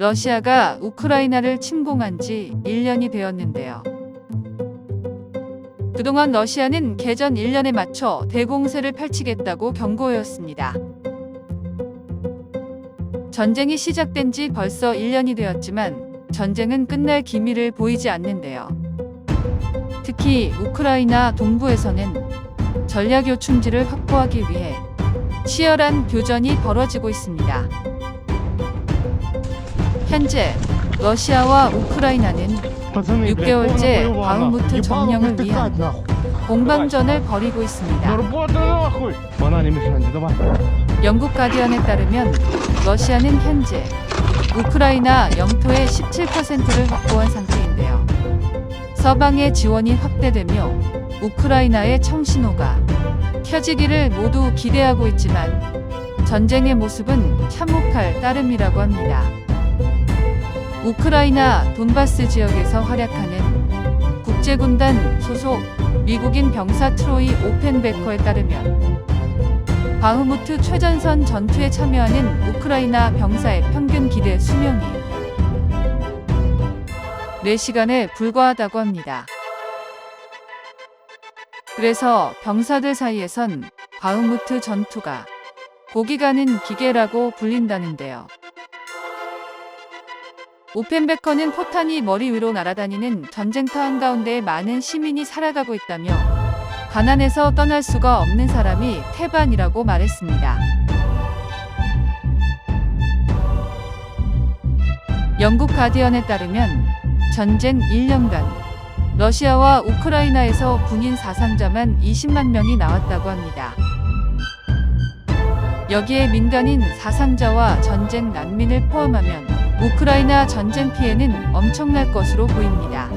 러시아가 우크라이나를 침공한 지 1년이 되었는데요. 그동안 러시아는 개전 1년에 맞춰 대공세를 펼치겠다고 경고해왔습니다. 전쟁이 시작된 지 벌써 1년이 되었지만 전쟁은 끝날 기미를 보이지 않는데요. 특히 우크라이나 동부에서는 전략 요충지를 확보하기 위해 치열한 교전이 벌어지고 있습니다. 현재 러시아와 우크라이나는 6개월째 바흐무트 점령을 위한 공방전을 벌이고 있습니다. 영국 가디언에 따르면 러시아는 현재 우크라이나 영토의 17%를 확보한 상태인데요. 서방의 지원이 확대되며 우크라이나의 청신호가 켜지기를 모두 기대하고 있지만 전쟁의 모습은 참혹할 따름이라고 합니다. 우크라이나 돈바스 지역에서 활약하는 국제군단 소속 미국인 병사 트로이 오펜베커에 따르면 바흐무트 최전선 전투에 참여하는 우크라이나 병사의 평균 기대 수명이 4시간에 불과하다고 합니다. 그래서 병사들 사이에선 바흐무트 전투가 고기 가는 기계라고 불린다는데요. 오펜베커는 포탄이 머리 위로 날아다니는 전쟁터 한가운데 많은 시민이 살아가고 있다며 가난에서 떠날 수가 없는 사람이 태반이라고 말했습니다. 영국 가디언에 따르면 전쟁 1년간 러시아와 우크라이나에서 군인 사상자만 20만 명이 나왔다고 합니다. 여기에 민간인 사상자와 전쟁 난민을 포함하면 우크라이나 전쟁 피해는 엄청날 것으로 보입니다.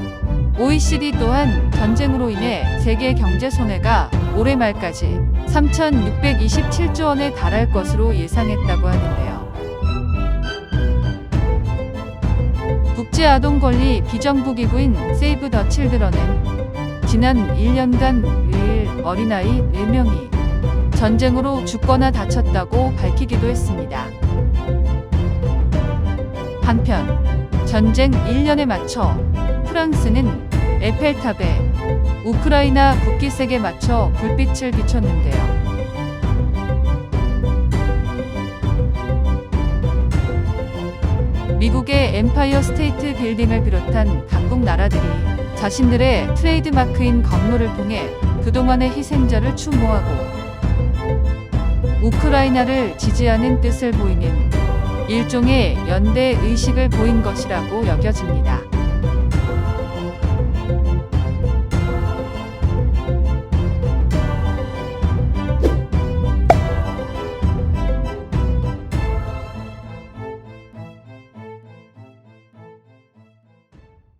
OECD 또한 전쟁으로 인해 세계 경제 손해가 올해 말까지 3,627조 원에 달할 것으로 예상했다고 하는데요. 국제아동권리 비정부기구인 세이브 더 칠드런은 지난 1년간 매일 어린아이 4명이 전쟁으로 죽거나 다쳤다고 밝히기도 했습니다. 한편 전쟁 1년에 맞춰 프랑스는 에펠탑에 우크라이나 국기색에 맞춰 불빛을 비췄는데요. 미국의 엠파이어 스테이트 빌딩을 비롯한 각국 나라들이 자신들의 트레이드마크인 건물을 통해 그동안의 희생자를 추모하고 우크라이나를 지지하는 뜻을 보이는 일종의 연대 의식을 보인 것이라고 여겨집니다.